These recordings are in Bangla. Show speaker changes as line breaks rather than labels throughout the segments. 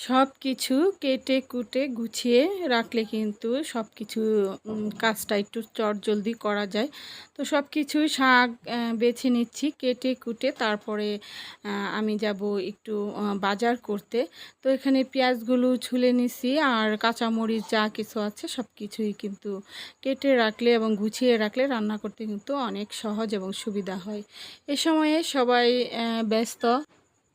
সব কিছু কেটে কুটে গুছিয়ে রাখলে কিন্তু সব কিছু কাজটা একটু চটজলদি করা যায়। তো সব কিছুই শাক বেছে নিচ্ছি, কেটে কুটে তারপরে আমি যাব একটু বাজার করতে। তো এখানে পেঁয়াজগুলো ছুলে নিছি আর কাঁচামরিচ যা কিছু আছে সব কিছুই কিন্তু কেটে রাখলে এবং গুছিয়ে রাখলে রান্না করতে কিন্তু অনেক সহজ এবং সুবিধা হয়। এ সময়ে সবাই ব্যস্ত।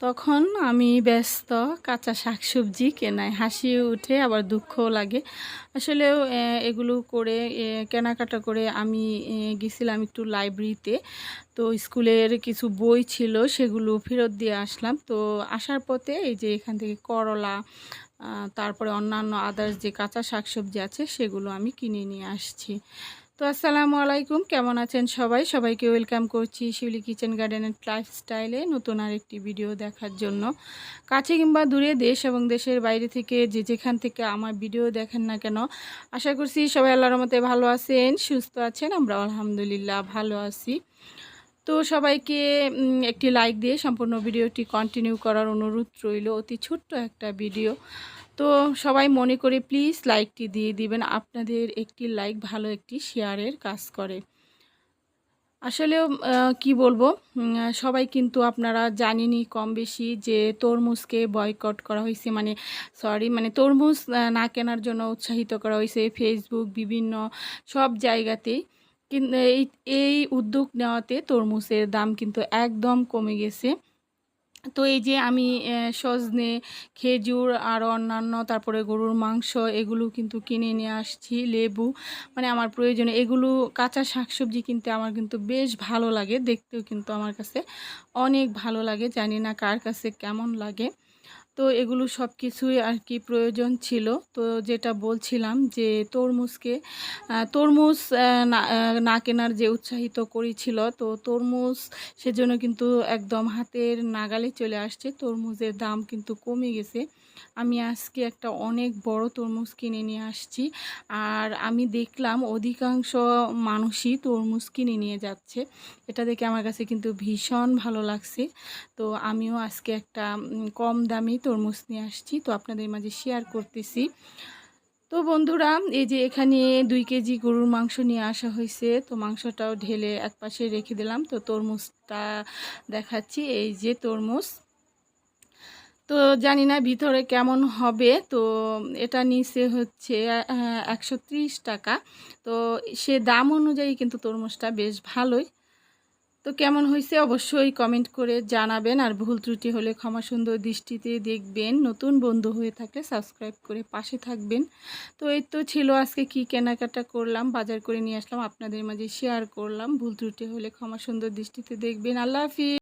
তখন আমি ব্যস্ত কাঁচা শাকসবজি কেনায়। হাসি উঠে আবার দুঃখও লাগে। আসলেও আহ, এগুলো করে কেনাকাটা করে আমি গেছিলাম একটু লাইব্রেরিতে। তো স্কুলের কিছু বই ছিল সেগুলো ফেরত দিয়ে আসলাম। তো আসার পথে এই যে এখান থেকে করলা তারপরে অন্যান্য আদার্স যে কাঁচা শাকসবজি আছে সেগুলো আমি কিনে নিয়ে আসছি। তো আসসালামু আলাইকুম, কেমন আছেন সবাই? সবাইকে ওয়েলকাম করছি শিউলি কিচেন গার্ডেনের লাইফস্টাইলে নতুন আর একটি ভিডিও দেখার জন্য। কাছে কিংবা দূরে দেশ এবং দেশের বাইরে থেকে যে যেখান থেকে আমার ভিডিও দেখেন না কেন, আশা করছি সবাই আল্লাহর মতে ভালো আছেন, সুস্থ আছেন আমরা আলহামদুলিল্লাহ ভালো আছি। তো সবাইকে একটি লাইক দিয়ে সম্পূর্ণ ভিডিওটি কন্টিনিউ করার অনুরোধ রইল। অতি ছোট্ট একটা ভিডিও। তো সবাই মনে করে প্লিজ লাইকটি দিয়ে দিবেন। আপনাদের একটি লাইক ভালো একটি শেয়ারের কাজ করে। আসলেও আহ, কি বলব? সবাই কিন্তু আপনারা জানেনই কম বেশি যে তরমুজকে বয়কট করা হয়েছে। মানে সরি মানে তরমুজ না কেনার জন্য উৎসাহিত করা হয়েছে ফেসবুক বিভিন্ন সব জায়গাতেই। এই এই উদ্যোগ নেওয়াতে তরমুজের দাম কিন্তু একদম কমে গেছে। তো এই যে আমি সজনে, খেজুর আর অন্যান্য তারপরে গরুর মাংস এগুলো কিন্তু কিনে নিয়ে আসছি, লেবু মানে আমার প্রয়োজনে। এগুলো কাঁচা শাকসবজি কিনতে আমার কিন্তু বেশ ভালো লাগে, দেখতেও কিন্তু আমার কাছে অনেক ভালো লাগে, জানি না কার কাছে কেমন লাগে। তো এগুলো সব কিছুই আর কি প্রয়োজন ছিল। তো যেটা বলছিলাম যে তরমুজকে তরমুজ না কেনার যে উৎসাহিত করেছিল, তো তরমুজ সেজন্য কিন্তু একদম হাতের নাগালে চলে আসছে। তরমুজের দাম কিন্তু কমে গেছে। আমি আজকে একটা অনেক বড় তরমুজ কিনে নিয়ে আসছি আর আমি দেখলাম অধিকাংশ মানুষই তরমুজ কিনে নিয়ে যাচ্ছে। এটা দেখে আমার কাছে কিন্তু ভীষণ ভালো লাগছে। তো আমিও আজকে একটা কম দামি তরমুজ নিয়ে আসছি, তো আপনাদের মাঝে শেয়ার করতেছি। তো বন্ধুরা, এই যে এখানে দুই কেজি গরুর মাংস নিয়ে আসা হয়েছে, তো মাংসটাও ঢেলে এক পাশে রেখে দিলাম, তো তরমুজটা দেখাচ্ছি, এই যে তরমুজ। তো জানি না ভিতরে কেমন হবে, তো এটা নিচে হচ্ছে একশো ত্রিশ টাকা। তো সে দাম অনুযায়ী কিন্তু তরমুজটা বেশ ভালোই। তো কেমন হয়েছে অবশ্যই কমেন্ট করে জানাবেন আর ভুল ত্রুটি হলে ক্ষমা সুন্দর দৃষ্টিতে দেখবেন। নতুন বন্ধু হয়ে থাকলে সাবস্ক্রাইব করে পাশে থাকবেন। তো এই তো ছিল আজকে কি কেনাকাটা করলাম, বাজার করে নিয়ে আসলাম, আপনাদের মাঝে শেয়ার করলাম। ভুল ত্রুটি হলে ক্ষমা সুন্দর দৃষ্টিতে দেখবেন। আল্লাহ হাফিজ।